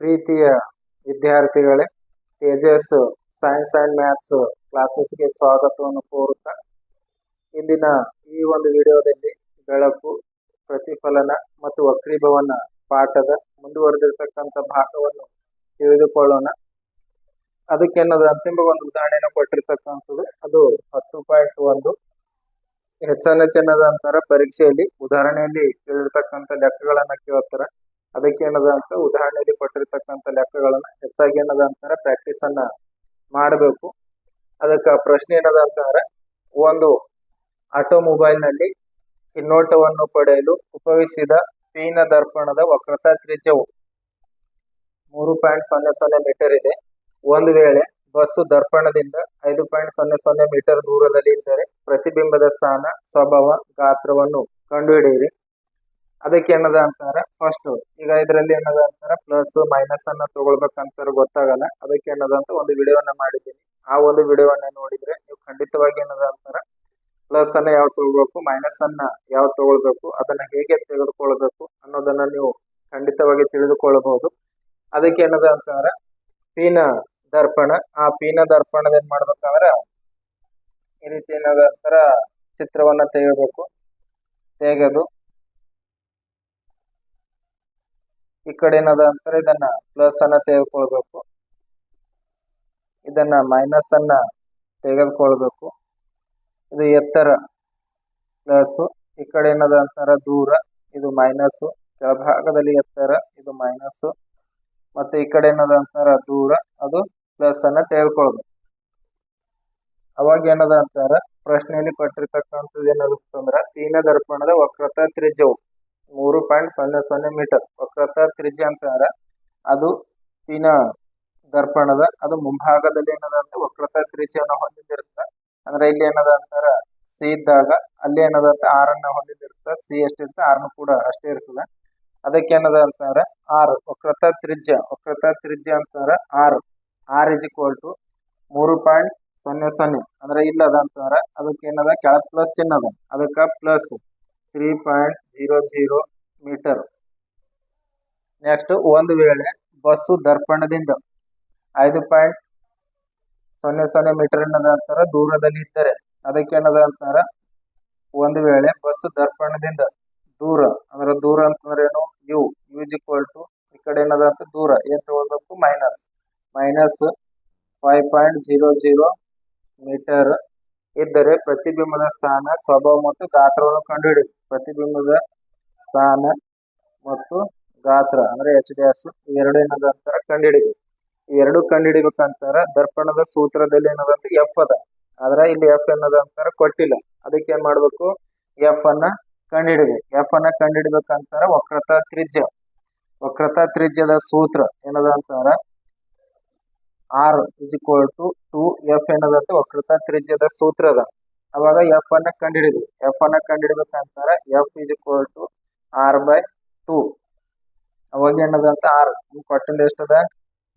ಪ್ರೀತಿಯ ವಿದ್ಯಾರ್ಥಿಗಳೇ Tejas science and maths ಕ್ಲಾಸಸ್ಗೆ ಸ್ವಾಗತವನ್ನು ಕೋರುತ್ತಾ ಇಂದಿನ ಈ ಒಂದು ವಿಡಿಯೋದಲ್ಲಿ ಬೆಳಕು, ಪ್ರತಿಫಲನ ಮತ್ತು ವಕ್ರೀಭವನ ಪಾಠದ ಮುಂದುವರೆದಿರ್ತಕ್ಕಂಥ ಭಾಗವನ್ನು ತಿಳಿದುಕೊಳ್ಳೋಣ. ಅದಕ್ಕೆನ್ನೋದು ಅಂತಿಮ ಒಂದು ಉದಾಹರಣೆಯನ್ನು ಕೊಟ್ಟಿರ್ತಕ್ಕಂಥದ್ದು, ಅದು ಹತ್ತು ಪಾಯಿಂಟ್ ಒಂದು. ಹೆಚ್ಚನ ಚೆನ್ನದ ಅಂತಾರ ಪರೀಕ್ಷೆಯಲ್ಲಿ ಉದಾಹರಣೆಯಲ್ಲಿ ಕೇಳಿರ್ತಕ್ಕಂಥ ಲೆಕ್ಕಗಳನ್ನ ಕೇಳ್ತಾರೆ? ಅದಕ್ಕೆ ಏನದ ಅಂತ ಉದಾಹರಣೆಯಲ್ಲಿ ಕೊಟ್ಟಿರ್ತಕ್ಕಂಥ ಲೆಕ್ಕಗಳನ್ನ ಹೆಚ್ಚಾಗಿ ಏನದ ಅಂತಾರೆ ಪ್ರಾಕ್ಟೀಸ್ ಅನ್ನ ಮಾಡಬೇಕು. ಅದಕ್ಕೆ ಪ್ರಶ್ನೆ ಏನದ ಅಂತಂದ್ರೆ ಒಂದು ಆಟೋಮೊಬೈಲ್ನಲ್ಲಿ ಹಿನ್ನೋಟವನ್ನು ಪಡೆಯಲು ಉಪಯೋಗಿಸಿದ ಪೀನ ದರ್ಪಣದ ವಕ್ರತಾ ತ್ರಿಜ್ಯವು ಮೂರು ಪಾಯಿಂಟ್ ಸೊನ್ನೆ ಸೊನ್ನೆ ಮೀಟರ್ ಇದೆ. ಒಂದು ವೇಳೆ ಬಸ್ಸು ದರ್ಪಣದಿಂದ ಐದು ಪಾಯಿಂಟ್ ಸೊನ್ನೆ ಸೊನ್ನೆ ಮೀಟರ್ ದೂರದಲ್ಲಿ ಇದ್ದರೆ ಪ್ರತಿಬಿಂಬದ ಸ್ಥಾನ, ಸ್ವಭಾವ, ಗಾತ್ರವನ್ನು ಕಂಡುಹಿಡಿಯಿರಿ. ಅದಕ್ಕೆ ಏನದ ಅಂತಾರೆ? ಫಸ್ಟ್ ಈಗ ಇದರಲ್ಲಿ ಏನದ ಅಂತಾರೆ? ಪ್ಲಸ್ ಮೈನಸ್ ಅನ್ನ ತಗೊಳ್ಬೇಕಂತಾರೆ ಗೊತ್ತಾಗಲ್ಲ. ಅದಕ್ಕೆ ಏನದ ಅಂತ ಒಂದು ವಿಡಿಯೋನ ಮಾಡಿದ್ದೀನಿ. ಆ ಒಂದು ವಿಡಿಯೋವನ್ನ ನೋಡಿದ್ರೆ ನೀವು ಖಂಡಿತವಾಗಿ ಏನದ ಅಂತಾರೆ? ಪ್ಲಸ್ ಅನ್ನ ಯಾವ ತಗೊಳ್ಬೇಕು? ಮೈನಸ್ ಅನ್ನ ಯಾವ ತಗೊಳ್ಬೇಕು? ಅದನ್ನ ಹೇಗೆ ತೆಗೆದುಕೊಳ್ಬೇಕು? ಅನ್ನೋದನ್ನ ನೀವು ಖಂಡಿತವಾಗಿ ತಿಳಿದುಕೊಳ್ಳಬಹುದು ಅದಕ್ಕೆ ಏನದ ಅಂತಾರೆ? ಪೀನ ದರ್ಪಣ. ಆ ಪೀನ ದರ್ಪಣದ ಏನ್ ಮಾಡ್ಬೇಕಂದ್ರ, ಈ ರೀತಿ ಏನದ ಅಂತಾರ? ಚಿತ್ರವನ್ನ ತೆಗೆಯಬೇಕು ತೆಗೆದು ಈ ಕಡೆ ಏನದ ಅಂತಾರೆ ಇದನ್ನ ಪ್ಲಸ್ ಅನ್ನ ತೆಗೆದುಕೊಳ್ಬೇಕು. ಇದನ್ನ ಮೈನಸ್ ಅನ್ನ ತೆಗೆದುಕೊಳ್ಬೇಕು. ಇದು ಎತ್ತರ ಪ್ಲಸ್ ಈ ಕಡೆ ಏನದ ಅಂತಾರ ದೂರ ಇದು ಮೈನಸ್ ಕೆಳಭಾಗದಲ್ಲಿ ಎತ್ತರ, ಇದು ಮೈನಸ್ ಮತ್ತೆ ಈ ಕಡೆ ಏನದ ಅಂತಾರ ದೂರ, ಅದು ಪ್ಲಸ್ ಅನ್ನ ತೆಗೆದುಕೊಳ್ಬೇಕು. ಅವಾಗ ಏನದ ಅಂತಾರ ಪ್ರಶ್ನೆಯಲ್ಲಿ ಕೊಟ್ಟಿರ್ತಕ್ಕಂಥದ್ದು ಏನಾಗುತ್ತಂದ್ರ ತೀನ ದರ್ಪಣದ ವಕ್ರತಾ ತ್ರಿಜ್ಯವು. ಮೂರು ಪಾಯಿಂಟ್ ಸೊನ್ನೆ ಸೊನ್ನೆ ಮೀಟರ್. ವಕ್ರತಾ ತ್ರಿಜ್ಯ ಅಂತಾರ ಅದು ಪಿನ ದರ್ಪಣದ, ಅದು ಮುಂಭಾಗದಲ್ಲಿ ಏನದ ಅಂತ ವಕ್ರತಾ ತ್ರಿಜ್ಯವನ್ನು ಹೊಂದಿದಿರುತ್ತೆ ಅಂದ್ರೆ ಇಲ್ಲಿ ಏನದ ಅಂತಾರ ಸಿ ಇದ್ದಾಗ ಅಲ್ಲಿ ಏನದ ಅಂತ ಆರ್ ಅನ್ನ ಹೊಂದಿದಿರುತ್ತೆ ಸಿ ಎಷ್ಟಿರುತ್ತೆ? ಆರ್ನು ಕೂಡ ಅಷ್ಟೇ ಇರ್ತದೆ. ಅದಕ್ಕೆ ಏನದ ಅಂತಾರ ಆರ್. ವಕ್ರತಾ ತ್ರಿಜ್ಯ. ವಕ್ರತಾ ತ್ರಿಜ್ಯ ಅಂತಾರ R. R is equal to ಮೂರು ಪಾಯಿಂಟ್ ಸೊನ್ನೆ ಸೊನ್ನೆ. ಅಂದ್ರೆ ಇಲ್ಲದ ಅಂತಾರ ಅದಕ್ಕೆ ಏನದ? ಕೆಳ ಪ್ಲಸ್ ಚಿನ್ನದ. ಅದ ಅದಕ್ಕೆ plus three point zero zero metre next ಒಂದು ವೇಳೆ ಬಸ್ಸು ದರ್ಪಣದಿಂದ ಐದು ಪಾಯಿಂಟ್ ಸೊನ್ನೆ ಸೊನ್ನೆ ಮೀಟರ್ ಏನದ ಅಂತಾರ, ದೂರದಲ್ಲಿ ಇದ್ದರೆ. ಅದಕ್ಕೆ ಏನದ ಅಂತಾರ? ಒಂದು ವೇಳೆ ಬಸ್ಸು ದರ್ಪಣದಿಂದ ದೂರ, ಅಂದ್ರೆ ದೂರ ಅಂತಂದ್ರೆ ಏನು ಯು ಯು ಈಕ್ವಲ್ ಟು ಈ ಕಡೆ ಏನದ ಅಂತ? ದೂರ. ಏನ್ ತಗೊಳ್ಬೇಕು? Minus minus five point zero zero metre ಇದ್ದರೆ ಪ್ರತಿಬಿಂಬದ ಸ್ಥಾನ, ಸ್ವಭಾವ ಮತ್ತು ಗಾತ್ರವನ್ನು ಕಂಡುಹಿಡಿ. ಪ್ರತಿಬಿಂಬದ ಸ್ಥಾನ ಮತ್ತು ಗಾತ್ರ, ಅಂದ್ರೆ ಎಚ್ ಡಿ ಎಸ್ ಎರಡು ಏನದ ಅಂತಾರ ಕಂಡುಹಿಡಿಬೇಕು ಇವೆರಡು ಕಂಡುಹಿಡಿಬೇಕಂತಾರ ದರ್ಪಣದ ಸೂತ್ರದಲ್ಲಿ ಏನದಂತ ಎಫ್ ಅದ. ಆದ್ರೆ ಇಲ್ಲಿ ಎಫ್ ಏನದ ಅಂತಾರ ಕೊಟ್ಟಿಲ್ಲ. ಅದಕ್ಕೆ ಏನ್ ಮಾಡ್ಬೇಕು? ಎಫ್ ಅನ್ನ ಕಂಡುಹಿಡಿಬೇಕು. ಎಫ್ ಅನ್ನ ಕಂಡುಹಿಡಿಬೇಕಂತಾರ ವಕ್ರತಾ ತ್ರಿಜ್ಯ. ವಕ್ರತಾ ತ್ರಿಜ್ಯದ ಸೂತ್ರ ಏನದ ಅಂತಾರ? R is equal to two F ಏನದಂತೆ ವಕ್ರತಾ ತ್ರಿಜ್ಯದ ಸೂತ್ರ ಅದ ಅವಾಗ ಎಫ್ ಅನ್ನ ಕಂಡುಹಿಡಿದ್ವಿ ಎಫ್ ಅನ್ನ ಕಂಡುಹಿಡಬೇಕಂತಾರೆ F is equal to R by two ಅವಾಗ ಏನದಂತ? ಆರ್ ಕೊಟ್ಟಿಂದ ಎಷ್ಟದ?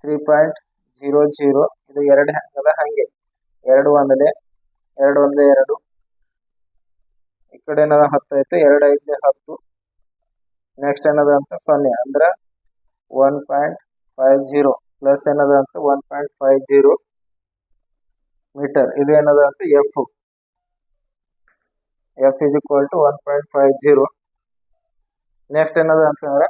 ತ್ರೀ ಪಾಯಿಂಟ್ ಜೀರೋ ಜೀರೋ ಇದು ಎರಡು ಹೆಂಗದ ಹಂಗೆ. ಎರಡು ಒಂದಲೆ ಎರಡು ಒಂದೇ ಎರಡು. ಈ ಕಡೆ ಏನದ? ಹತ್ತು ಆಯ್ತು. ಎರಡು ಐದು ಹತ್ತು. ನೆಕ್ಸ್ಟ್ ಏನದ ಅಂತ ಸೊನ್ನೆ. ಅಂದ್ರೆ one point five zero plus ಏನದ ಅಂತ one point five zero metre ಇದು ಏನದ ಅಂತ F F is equal to one point five zero next ಏನದ ಅಂತಂದ್ರೆ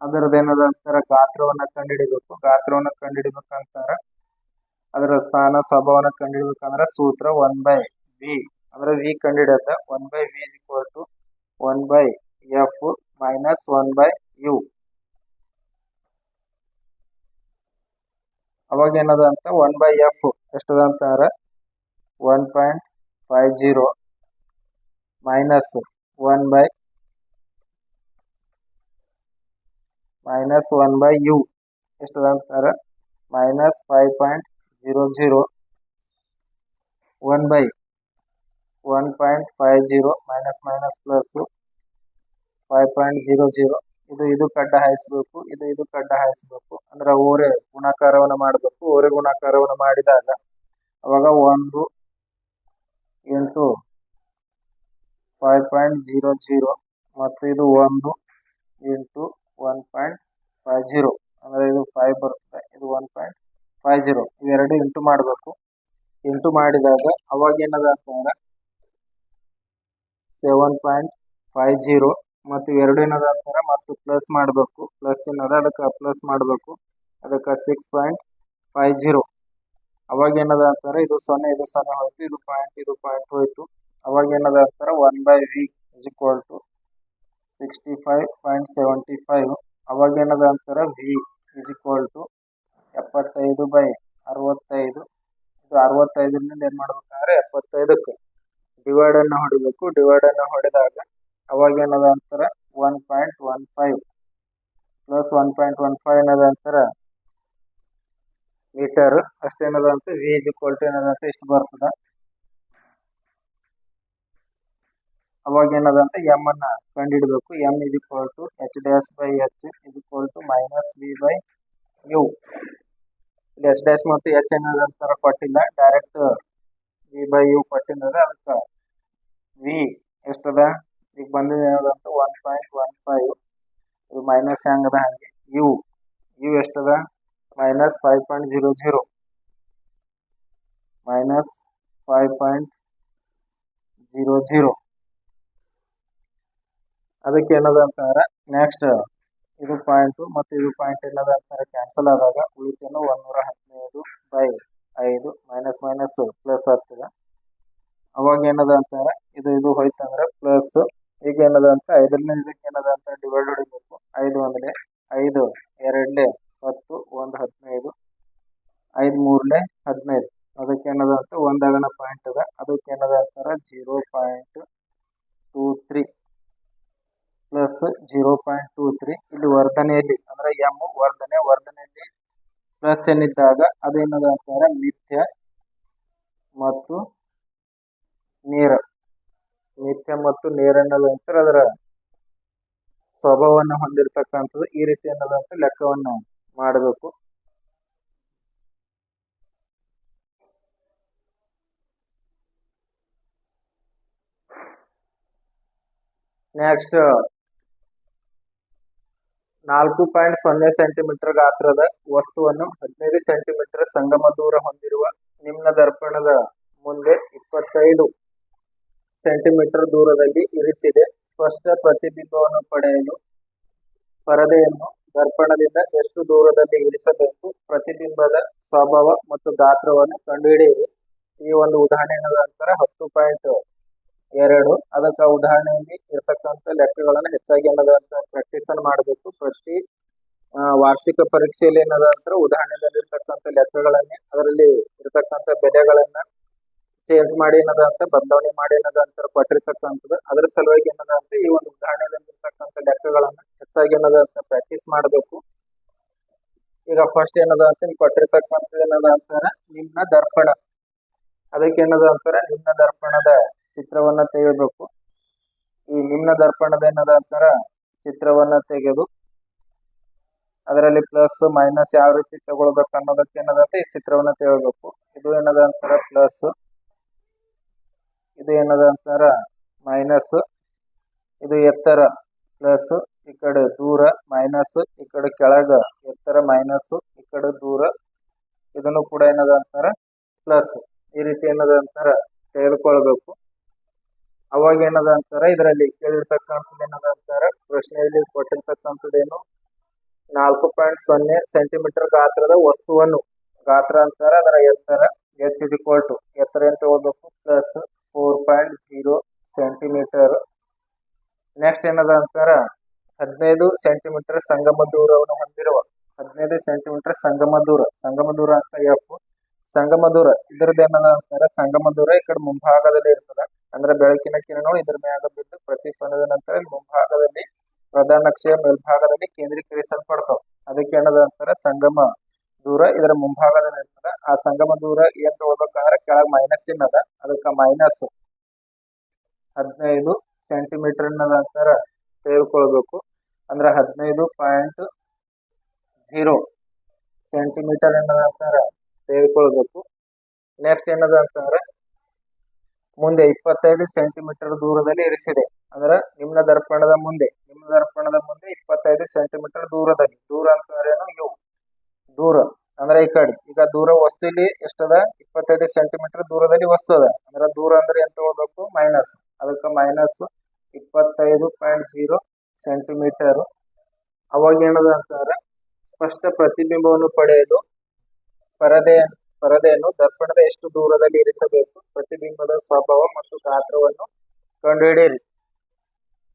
ಅದರದ್ದು ಏನದ ಅಂತಾರೆ? ಗಾತ್ರವನ್ನು ಕಂಡುಹಿಡಿಬೇಕು. ಗಾತ್ರವನ್ನು ಕಂಡುಹಿಡಿಬೇಕಂತಾರೆ. ಅದರ ಸ್ಥಾನ, ಸ್ವಭಾವನ ಕಂಡುಹಿಡಿಬೇಕಂದ್ರ ಸೂತ್ರ ಒನ್ ಬೈ ವಿ ಅಂದ್ರೆ V ಕಂಡುಹಿಡಿಯತ್ತ. One by V is equal to one by F minus one by U ಅವಾಗ ಏನದ ಅಂತ ಒನ್ ಬೈ ಎಫ್ ಎಷ್ಟದ ಅಂತಾರ one point five zero minus one by minus one by U ಎಷ್ಟದ ಅಂತಾರ minus five point zero zero one by one point five zero minus minus plus five point zero zero ಇದು ಇದು ಕಡ್ಡ ಹಾಯಿಸ್ಬೇಕು, ಇದು ಇದು ಕಡ್ಡ ಹಾಯಿಸ್ಬೇಕು. ಅಂದ್ರೆ ಓರೆ ಗುಣಾಕಾರವನ್ನು ಮಾಡಬೇಕು ಓರೆ ಗುಣಾಕಾರವನ್ನು ಮಾಡಿದಾಗ ಅವಾಗ ಒಂದು ಎಂಟು ಫೈವ್ ಪಾಯಿಂಟ್ ಜೀರೋ ಜೀರೋ ಮತ್ತು ಇದು ಒಂದು ಎಂಟು ಒನ್ ಪಾಯಿಂಟ್ ಫೈವ್ ಜೀರೋ. ಅಂದರೆ ಇದು ಫೈವ್ ಬರುತ್ತೆ, ಇದು ಒನ್ ಪಾಯಿಂಟ್ ಫೈವ್ ಜೀರೋ. ಇವೆರಡು ಇಂಟು ಮಾಡಬೇಕು. ಇಂಟು ಮಾಡಿದಾಗ ಅವಾಗ ಏನದ ಅಂತಂದ್ರೆ ಸೆವೆನ್ ಪಾಯಿಂಟ್ ಫೈವ್ ಜೀರೋ ಮತ್ತು ಎರಡು ಏನದ ಅಂತಾರೆ ಮತ್ತು ಪ್ಲಸ್ ಮಾಡಬೇಕು. ಪ್ಲಸ್ ಏನದ? ಅದಕ್ಕೆ ಪ್ಲಸ್ ಮಾಡಬೇಕು. ಅದಕ್ಕೆ ಸಿಕ್ಸ್ ಪಾಯಿಂಟ್ ಫೈವ್ ಜೀರೋ ಅವಾಗ ಏನದ ಅಂತಾರೆ? ಇದು ಸೊನ್ನೆ ಇದು ಸೊನ್ನೆ ಹೋಯ್ತು. ಇದು ಪಾಯಿಂಟ್ ಇದು ಪಾಯಿಂಟ್ ಹೋಯ್ತು. ಅವಾಗ ಏನದ ಅಂತಾರೆ? One by V is equal to sixty five point seventy five ಅವಾಗ ಏನದ ಅಂತಾರೆ? ವಿ ಇಸ್ ಈಕ್ವಲ್ ಟು ಎಪ್ಪತ್ತೈದು ಬೈ ಅರವತ್ತೈದು. ಇದು ಅರವತ್ತೈದರಿಂದ ಏನು ಮಾಡ್ಬೇಕಂದ್ರೆ ಎಪ್ಪತ್ತೈದಕ್ಕೆ ಡಿವೈಡನ್ನು ಹೊಡಿಬೇಕು. ಡಿವೈಡನ್ನು ಹೊಡೆದಾಗ ಅವಾಗ ಏನದ ಅಂತಾರೆ? One point one five plus one point one five ಏನದ ಅಂತಾರೆ? ಮೀಟರ್ ಅಷ್ಟೇನದ ಅಂತ ವಿ ಇಸ್ ಈಕ್ವಲ್ ಟು ಏನದ ಅಂತ ಇಷ್ಟು ಬರ್ತದೆ. ಅವಾಗ ಏನದ ಅಂತ ಎಂ ಅನ್ನ ಕಂಡುಹಿಡಬೇಕು M is equal to H dash by H is equal to minus V by U ಇಲ್ಲಿ ಎಸ್ ಡ್ಯಾಶ್ ಮತ್ತು ಎಚ್ ಏನದ ಅಂತಾರ ಕೊಟ್ಟಿಲ್ಲ. ಡೈರೆಕ್ಟ್ ವಿ ಬೈ ಯು ಕೊಟ್ಟಿನದ ಅದಕ್ಕೆ ವಿ ಎಷ್ಟದ? ಬಂದಿದೆ ಏನದಂತ ಒನ್ ಪಾಯಿಂಟ್ ಒನ್ ಫೈವ್ ಇದು ಮೈನಸ್ ಹೆಂಗದ ಹಂಗೆ? U U ಎಷ್ಟದ? Minus five point zero zero minus five point zero zero ಅದಕ್ಕೆ ಏನದ ಅಂತಂದ್ರೆ ನೆಕ್ಸ್ಟ್ ಇದು ಪಾಯಿಂಟು ಮತ್ತು ಇದು ಪಾಯಿಂಟ್ ಏನದ ಅಂತಂದ್ರೆ ಕ್ಯಾನ್ಸಲ್ ಆದಾಗ ಉಳಿತೇನು ಒಂದೂರ ಹದಿನೈದು ಬೈ ಐದು ಮೈನಸ್ ಮೈನಸ್ ಪ್ಲಸ್ ಆಗ್ತದೆ ಅವಾಗ ಏನದ ಅಂತಂದ್ರೆ ಇದು ಇದು ಹೋಯ್ತಂದ್ರೆ ಪ್ಲಸ್ ಈಗ ಏನದ ಅಂತ, ಐದರಿಂದ ಇದಕ್ಕೆ ಏನದ ಅಂತ ಡಿವೈಡ್ ಹೊಡಿಬೇಕು. ಐದು ಒಂದಲೆ ಐದು, ಎರಡನೇ ಹತ್ತು, ಒಂದು ಹದಿನೈದು. ಐದು ಮೂರನೇ ಹದಿನೈದು. ಅದಕ್ಕೆ ಏನದ ಅಂತ ಒಂದಾಗಣ ಪಾಯಿಂಟ್ ಅದ. ಅದಕ್ಕೆ ಏನದ ಅಂತಾರೆ zero point two three plus zero point two three ಇಲ್ಲಿ ವರ್ಧನೆಯಲ್ಲಿ, ಅಂದರೆ ಎಂ ವರ್ಧನೆ, ವರ್ಧನೆಯಲ್ಲಿ ಪ್ಲಸ್ ಇದ್ದಾಗ ಅದೇನದ ಅಂತಾರೆ, ಮಿಥ್ಯ ಮತ್ತು ನೇರ. ನಿತ್ಯ ಮತ್ತು ನೇರ ಅನ್ನೋದು ಅಂತಾರೆ ಅದರ ಸ್ವಭಾವವನ್ನು ಹೊಂದಿರತಕ್ಕಂಥದ್ದು ಈ ರೀತಿ ಅನ್ನೋದಂತ ಲೆಕ್ಕವನ್ನು ಮಾಡಬೇಕು. ನೆಕ್ಸ್ಟ್ ನಾಲ್ಕು ಪಾಯಿಂಟ್ ಸೊನ್ನೆ ಸೆಂಟಿಮೀಟರ್ ಗಾತ್ರದ ವಸ್ತುವನ್ನು ಹದಿನೈದು ಸೆಂಟಿಮೀಟರ್ ಸಂಗಮ ದೂರ ಹೊಂದಿರುವ ನಿಮ್ನ ದರ್ಪಣದ ಮುಂದೆ ಇಪ್ಪತ್ತೈದು ಸೆಂಟಿಮೀಟರ್ ದೂರದಲ್ಲಿ ಇರಿಸಿದೆ. ಸ್ಪಷ್ಟ ಪ್ರತಿಬಿಂಬವನ್ನು ಪಡೆಯಲು ಪರದೆಯನ್ನು ದರ್ಪಣದಿಂದ ಎಷ್ಟು ದೂರದಲ್ಲಿ ಇರಿಸಬೇಕು, ಪ್ರತಿಬಿಂಬದ ಸ್ವಭಾವ ಮತ್ತು ಗಾತ್ರವನ್ನು ಕಂಡುಹಿಡಿಯಿರಿ. ಈ ಒಂದು ಉದಾಹರಣೆ ನಂತರ ಹತ್ತು ಪಾಯಿಂಟ್ ಎರಡು. ಅದಕ್ಕೆ ಉದಾಹರಣೆಯಲ್ಲಿ ಇರ್ತಕ್ಕಂಥ ಲೆಕ್ಕಗಳನ್ನು ಹೆಚ್ಚಾಗಿ ಅನ್ನೋದಂತ ಪ್ರಾಕ್ಟೀಸ್ ಅನ್ನು ಮಾಡಬೇಕು. ಪ್ರತಿ ವಾರ್ಷಿಕ ಪರೀಕ್ಷೆಯಲ್ಲಿ ಏನದ ಅಂದ್ರೆ ಉದಾಹರಣೆಯಲ್ಲಿ ಇರ್ತಕ್ಕಂಥ ಲೆಕ್ಕಗಳನ್ನೇ ಅದರಲ್ಲಿ ಇರ್ತಕ್ಕಂಥ ಬೆಲೆಗಳನ್ನ ಚೇಂಜ್ ಮಾಡಿ ಏನದ ಅಂತ ಬದಲಾವಣೆ ಮಾಡಿ ಏನದ ಅಂತ ಕೊಟ್ಟಿರ್ತಕ್ಕಂಥದ್ದು, ಅದರ ಸಲುವಾಗಿ ಏನದ ಅಂತ ಈ ಒಂದು ಉದಾಹರಣೆಯಲ್ಲಿರ್ತಕ್ಕಂಥ ಲೆಕ್ಕಗಳನ್ನ ಹೆಚ್ಚಾಗಿ ಏನದ ಅಂತ ಪ್ರಾಕ್ಟೀಸ್ ಮಾಡಬೇಕು. ಈಗ ಫಸ್ಟ್ ಏನದ ಅಂತ ನೀವು ಕೊಟ್ಟಿರ್ತಕ್ಕಂಥದ್ದು ಏನದ ಅಂತಾರ ನಿಮ್ನ ದರ್ಪಣ. ಅದಕ್ಕೆ ಏನದ ಅಂತಾರ ದರ್ಪಣದ ಚಿತ್ರವನ್ನ ತೆಗೆಯಬೇಕು ಈ ನಿಮ್ನ ದರ್ಪಣದ ಏನದ ಅಂತಾರ, ಚಿತ್ರವನ್ನ ತೆಗೆದು, ಅದರಲ್ಲಿ ಪ್ಲಸ್ ಮೈನಸ್ ಯಾವ ರೀತಿ ತಗೊಳ್ಬೇಕು ಅನ್ನೋದಕ್ಕೆ ಏನದಂತ ಈ ಚಿತ್ರವನ್ನ ತೆಗಿಬೇಕು. ಇದು ಏನದ ಅಂತಾರ ಪ್ಲಸ್ ಇದು ಏನದ ಅಂತಾರ? ಮೈನಸ್ ಇದು ಎತ್ತರ ಪ್ಲಸ್ ಈ ಕಡೆ ದೂರ ಮೈನಸ್ ಈ ಕಡೆ ಕೆಳಗ ಎತ್ತರ ಮೈನಸ್ ಈ ಕಡೆ ದೂರ. ಇದನ್ನು ಕೂಡ ಏನದ ಅಂತಾರ? ಪ್ಲಸ್ ಈ ರೀತಿ ಏನದ ಅಂತಾರ? ತೆಗೆದುಕೊಳ್ಬೇಕು. ಅವಾಗ ಏನದ ಅಂತಾರ? ಇದರಲ್ಲಿ ಕೇಳಿರ್ತಕ್ಕಂಥದ್ದು ಏನದ ಅಂತಾರ? ಪ್ರಶ್ನೆಯಲ್ಲಿ ಕೊಟ್ಟಿರ್ತಕ್ಕಂಥದ್ದೇನು ನಾಲ್ಕು ಪಾಯಿಂಟ್ ಸೊನ್ನೆ ಸೆಂಟಿಮೀಟರ್ ಗಾತ್ರದ ವಸ್ತುವನ್ನು. ಗಾತ್ರ ಅಂತಾರ, ಅದರ ಎತ್ತರ. ಎಚ್ ಇಕ್ವಲ್ ಟು ಎತ್ತರ ಏನ್ ತಗೋಬೇಕು plus four point zero centimetre next ಏನದ ಅಂತಾರ? ಹದಿನೈದು ಸೆಂಟಿಮೀಟರ್ ಸಂಗಮ ದೂರವನ್ನು ಹೊಂದಿರುವ ಹದಿನೈದು ಸೆಂಟಿಮೀಟರ್ ಸಂಗಮ ದೂರ. ಸಂಗಮ ದೂರ ಅಂತ ಎಫ್ ಸಂಗಮ ದೂರ. ಇದ್ರದ್ದು ಏನದ ಅಂತಾರ? ಸಂಗಮ ದೂರ. ಈ ಕಡೆ ಮುಂಭಾಗದಲ್ಲಿ ಇರ್ತದ. ಅಂದ್ರೆ ಬೆಳಕಿನ ಕಿರಣವು ಇದ್ರ ಮ್ಯಾಗ ಬಿದ್ದು ಪ್ರತಿಫಲನದ ನಂತರ ಮುಂಭಾಗದಲ್ಲಿ ಪ್ರಧಾನ ನಕ್ಷೆಯ ಮೇಲ್ಭಾಗದಲ್ಲಿ ಕೇಂದ್ರೀಕರಿಸಲ್ಪಡ್ತಾವ. ಅದಕ್ಕೆ ಏನದ ಅಂತಾರ? ಸಂಗಮ. ದೂರ ಇದರ ಮುಂಭಾಗದಲ್ಲಿ ಇರ್ತದ ಆ ಸಂಗಮ ದೂರ ಏನ್ ತಗೋಬೇಕಂದ್ರೆ ಕೆಳಗ್ ಮೈನಸ್ ಚಿಹ್ನ ಅದ. ಅದಕ್ಕ ಮೈನಸ್ ಹದಿನೈದು ಸೆಂಟಿಮೀಟರ್ ನಂತರ ತೆಗೆದುಕೊಳ್ಬೇಕು. ಅಂದ್ರೆ ಹದಿನೈದು ಪಾಯಿಂಟ್ ಜೀರೋ ಸೆಂಟಿಮೀಟರ್ ಅನ್ನೋದು ಅಂತಾರ ತೆಗೆದುಕೊಳ್ಬೇಕು. ನೆಕ್ಸ್ಟ್ ಏನದ ಅಂತಂದ್ರೆ, ಮುಂದೆ ಇಪ್ಪತ್ತೈದು ಸೆಂಟಿಮೀಟರ್ ದೂರದಲ್ಲಿ ಇರಿಸಿದೆ. ಅಂದ್ರೆ ನಿಮ್ನ ದರ್ಪಣದ ಮುಂದೆ ನಿಮ್ನ ದರ್ಪಣದ ಮುಂದೆ ಇಪ್ಪತ್ತೈದು ಸೆಂಟಿಮೀಟರ್ ದೂರದಲ್ಲಿ. ದೂರ ಅಂತಂದ್ರೇನು ಯು ದೂರ. ಅಂದ್ರೆ ಈ ಕಡೆ, ಈಗ ದೂರ ವಸ್ತು ಇಲ್ಲಿ ಎಷ್ಟದ? ಇಪ್ಪತ್ತೈದು ಸೆಂಟಿಮೀಟರ್ ದೂರದಲ್ಲಿ ವಸ್ತು ಅದ. ಅಂದ್ರೆ ದೂರ ಅಂದ್ರೆ ಎಂತ ಹೋಗ್ಬೇಕು ಮೈನಸ್ ಅದಕ್ಕೆ ಮೈನಸ್ ಇಪ್ಪತ್ತೈದು ಪಾಯಿಂಟ್ ಜೀರೋ ಸೆಂಟಿಮೀಟರ್ ಅವಾಗ ಏನದ ಅಂತಂದ್ರೆ ಸ್ಪಷ್ಟ ಪ್ರತಿಬಿಂಬವನ್ನು ಪಡೆಯಲು ಪರದೆ, ಪರದೆಯನ್ನು ದರ್ಪಣದ ಎಷ್ಟು ದೂರದಲ್ಲಿ ಇರಿಸಬೇಕು? ಪ್ರತಿಬಿಂಬದ ಸ್ವಭಾವ ಮತ್ತು ಗಾತ್ರವನ್ನು ಕಂಡುಹಿಡಿಯಿರಿ.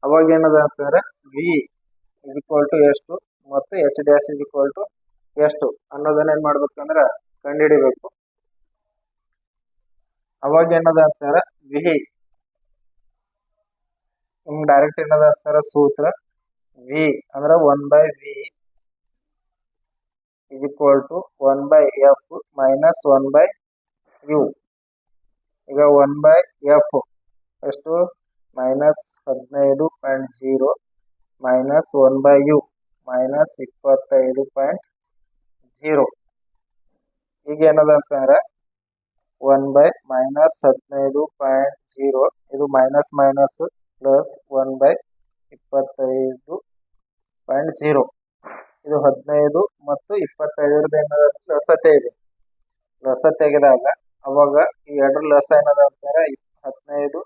ಅವಾಗ ಏನದ ಅಂತಂದ್ರೆ ವಿ ಇಸ್ ಈಕ್ವಲ್ ಟು ಎಷ್ಟು? ಮತ್ತು H dash is equal to ಎಷ್ಟು ಅನ್ನೋದನ್ನ ಏನ್ ಮಾಡ್ಬೇಕಂದ್ರ ಕಂಡುಹಿಡಿಬೇಕು. ಅವಾಗ ಏನದ ಅಂತಾರ, ವಿಹಿ. ನಿಮ್ಗೆ ಡೈರೆಕ್ಟ್ ಏನದ ಅಂತಾರ, ಸೂತ್ರ. ವಿ ಅಂದ್ರ one by V is equal to one by F minus one by U ಈಗ ಒನ್ ಬೈ ಎಫ್ ಎಷ್ಟು? ಮೈನಸ್ ಹದಿನೈದು point zero minus one by U minus ಇಪ್ಪತ್ತೈದು ಪಾಯಿಂಟ್ ಜೀರೋ. ಈಗ ಏನದ ಅಂತಂದ್ರೆ ಒನ್ ಬೈ ಮೈನಸ್ ಹದಿನೈದು ಪಾಯಿಂಟ್ ಜೀರೋ, ಇದು minus minus plus one by ಇಪ್ಪತ್ತೈದು ಪಾಯಿಂಟ್ ಜೀರೋ. ಇದು ಹದಿನೈದು ಮತ್ತು ಇಪ್ಪತ್ತೈದರದ್ದು ಏನದ ಲಸತೆ ಇದೆ. ಲಸ ತೆಗೆದಾಗ ಅವಾಗ ಈ ಎರಡರ ಲಸ ಏನದ ಅಂತಾರೆ ಹದಿನೈದು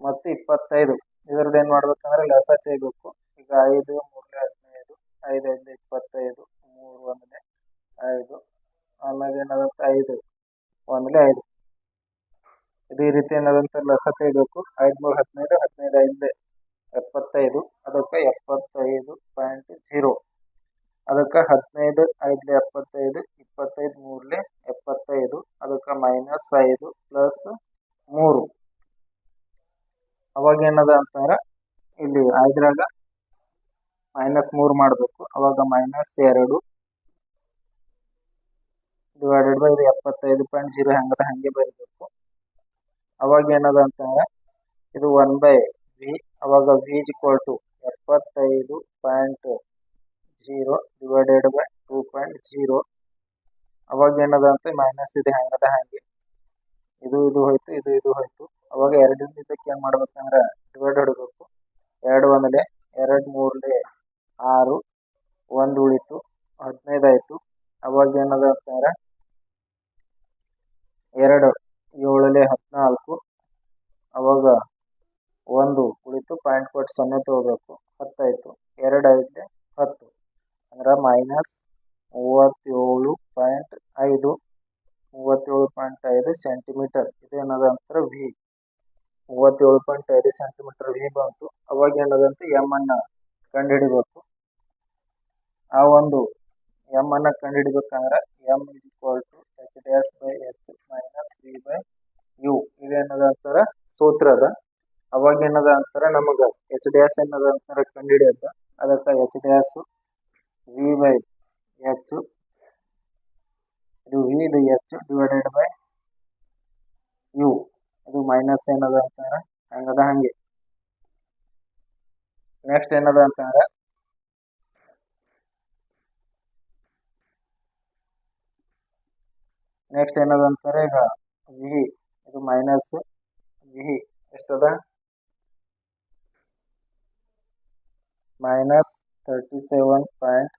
ಮತ್ತು ಇಪ್ಪತ್ತೈದು. ಇದ್ರದ್ದು ಏನು ಮಾಡ್ಬೇಕಂದ್ರೆ ಲಸ ತೆಗಿಬೇಕು ಈಗ ಐದು ಮೂರನೇ ಹದಿನೈದು, ಐದು ಐದು ಇಪ್ಪತ್ತೈದು, ಮೂರು ಒಂದನೇ ಐದು. ಆಮೇಲೆ ಏನಾಗುತ್ತೆ? ಐದು. ಆಮೇಲೆ ಐದು. ಇದು ರೀತಿ ಏನಾದಂತ ಲಸ ತೆಗಿಬೇಕು ಐದು ಮೂರು ಹದಿನೈದು ಹದಿನೈದು ಐದು ಎಪ್ಪತ್ತೈದು. ಅದಕ್ಕೆ ಎಪ್ಪತ್ತೈದು ಪಾಯಿಂಟ್ ಜೀರೋ ಅದಕ್ಕೆ ಹದಿನೈದು, ಐದ್ಲೆ ಎಪ್ಪತ್ತೈದು, ಇಪ್ಪತ್ತೈದು ಮೂರ್ಲೆ ಎಪ್ಪತ್ತೈದು. ಅದಕ್ಕೆ ಮೈನಸ್ ಐದು ಪ್ಲಸ್ ಮೂರು. ಅವಾಗ ಏನದ ಅಂತಂದ್ರೆ ಇಲ್ಲಿ ಐದ್ರಾಗ ಮೈನಸ್ ಮೂರು ಮಾಡಬೇಕು. ಅವಾಗ ಮೈನಸ್ ಎರಡು. ಡಿವೈಡೆಡ್ ಬೈ ಇದು ಎಪ್ಪತ್ತೈದು ಪಾಯಿಂಟ್ ಜೀರೋ ಹೆಂಗದ ಹಂಗೆ ಬರೀಬೇಕು. ಅವಾಗ ಏನದ ಅಂತಂದ್ರೆ, ಇದು ಒನ್ ಬೈ ವಿ ಅವಾಗ ವಿ ಇಸ್ ಈಕ್ವಲ್ ಟು ಎಪ್ಪತ್ತೈದು point zero divided by two point zero ಅವಾಗ ಏನದ ಅಂತ ಮೈನಸ್ ಇದೆ ಹೆಂಗದ ಹಂಗೆ. ಇದು ಇದು ಹೋಯ್ತು, ಇದು ಇದು ಹೋಯ್ತು. ಅವಾಗ ಎರಡರಿಂದ ಇದಕ್ಕೆ ಏನು ಮಾಡ್ಬೇಕಂದ್ರೆ ಡಿವೈಡ್ ಹೊಡಬೇಕು. ಎರಡು ಒಂದಲೆ, ಎರಡು ಮೂರಲೆ ಆರು, ಒಂದು ಉಳಿತು, ಹದಿನೈದು ಆಯಿತು. ಅವಾಗ ಏನದ ಅಂತಂದ್ರೆ ಎರಡು ಏಳಲೆ ಹದಿನಾಲ್ಕು, ಅವಾಗ ಒಂದು ಕುಳಿತು ಪಾಯಿಂಟ್ ಕೊಟ್ಟು ಸೊನ್ನೆ ತಗೋಬೇಕು, ಹತ್ತಾಯಿತು. ಎರಡು ಐದಲೆ ಹತ್ತು, ಅಂದ್ರೆ ಮೈನಸ್ ಮೂವತ್ತೇಳು ಪಾಯಿಂಟ್ ಐದು, ಮೂವತ್ತೇಳು ಪಾಯಿಂಟ್ ಐದು ಸೆಂಟಿಮೀಟರ್ ಇದೇನದ ಅಂತಾರೆ ವಿ ಮೂವತ್ತೇಳು ಪಾಯಿಂಟ್ ಐದು ಸೆಂಟಿಮೀಟರ್ ವಿ ಬಂತು. ಅವಾಗ ಏನದಂತ ಎಂ ಅನ್ನ ಕಂಡುಹಿಡಿಬೇಕು. ಆ ಒಂದು ಎಂ ಅನ್ನ ಕಂಡುಹಿಡಿಬೇಕಂದ್ರೆ M is equal to H dash by H minus V by U ಇದೇನದ ಅಂತಾರ ಸೂತ್ರ ಅದ ಅವಾಗ ಏನದ ಅಂತಾರ ನಮಗ ಎಚ್ ಡ್ಯಾಶ್ ಏನದ ಅಂತಾರ ಕಂಡುಹಿಡಿಯದ. ಅದಕ್ಕೆ H dash V by H ಇದು ವಿ ಇದು ಎಚ್ ಡಿವೈಡೆಡ್ ಬೈ ಯು ಇದು ಮೈನಸ್ ಏನದ ಅಂತಾರ ಹಂಗದ ಹಂಗೆ. ನೆಕ್ಸ್ಟ್ ಏನದ ಅಂತಾರ ನೆಕ್ಸ್ಟ್ ಏನದ ಅಂತಾರೆ, ಈಗ ವಿ, ಇದು minus V ಎಷ್ಟದ? Minus thirty seven point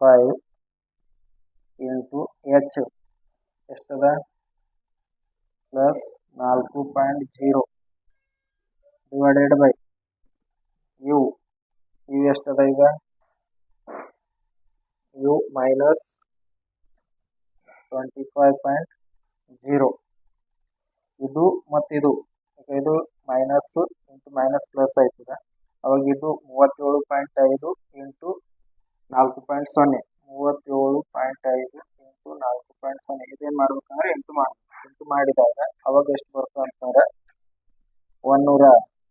five into H ಎಷ್ಟದ? Plus ನಾಲ್ಕು point zero divided by U U ಎಷ್ಟದ ಈಗ? ಫೈವ್ ಪಾಯಿಂಟ್ ಜೀರೋ ಇದು ಮತ್ತು ಇದು. ಇದು ಮೈನಸ್ ಇಂಟು ಮೈನಸ್ ಪ್ಲಸ್ ಆಯ್ತದೆ. ಅವಾಗ ಇದು ಮೂವತ್ತೇಳು ಪಾಯಿಂಟ್ ಐದು ಇಂಟು ನಾಲ್ಕು ಪಾಯಿಂಟ್ ಸೊನ್ನೆ. ಮೂವತ್ತೇಳು ಪಾಯಿಂಟ್ ಐದು ಇಂಟು ನಾಲ್ಕು ಪಾಯಿಂಟ್ ಸೊನ್ನೆ. ಇದೇನು ಮಾಡ್ಬೇಕಂದ್ರೆ ಎಂಟು ಮಾಡ್ಬೇಕು. ಎಂಟು ಮಾಡಿದಾಗ ಅವಾಗ ಎಷ್ಟು ಬರ್ತದೆ ಅಂತಂದ್ರೆ ಒಂದೂರ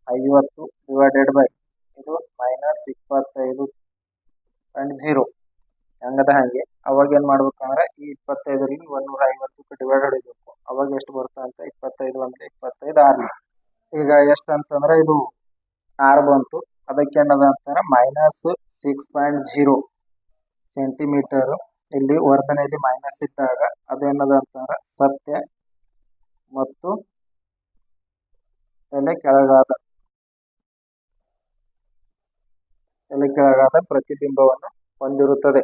ಐವತ್ತು ಡಿವೈಡೆಡ್ ಬೈ ಇದು ಮೈನಸ್ ಇಪ್ಪತ್ತೈದು ಪಾಯಿಂಟ್ ಜೀರೋ ಹೆಂಗದ ಹಾಗೆ. ಅವಾಗ ಏನು ಮಾಡ್ಬೇಕಂದ್ರೆ ಈ ಇಪ್ಪತ್ತೈದರಿಂದ ಒಂದೂರ ಐವತ್ತಕ್ಕೆ ಡಿವೈಡ್ ಹೊಡಿಬೇಕು. ಅವಾಗ ಎಷ್ಟು ಬರುತ್ತೆ ಅಂತ ಇಪ್ಪತ್ತೈದು ಅಂದರೆ ಇಪ್ಪತ್ತೈದು ಆರು ಈಗ ಎಷ್ಟು ಅಂತಂದ್ರೆ ಇದು ಆರ್ ಬಂತು. ಅದಕ್ಕೆ ಏನದ ಅಂತಂದ್ರೆ minus six point zero centimetre ಇಲ್ಲಿ ವರ್ಧನೆಯಲ್ಲಿ ಮೈನಸ್ ಇದ್ದಾಗ ಅದೇನದ ಅಂತಂದ್ರೆ ಸತ್ಯ ಮತ್ತು ಎಲೆ ಕೆಳಗಾದ ಎಲೆ ಕೆಳಗಾದ ಪ್ರತಿಬಿಂಬವನ್ನು ಹೊಂದಿರುತ್ತದೆ.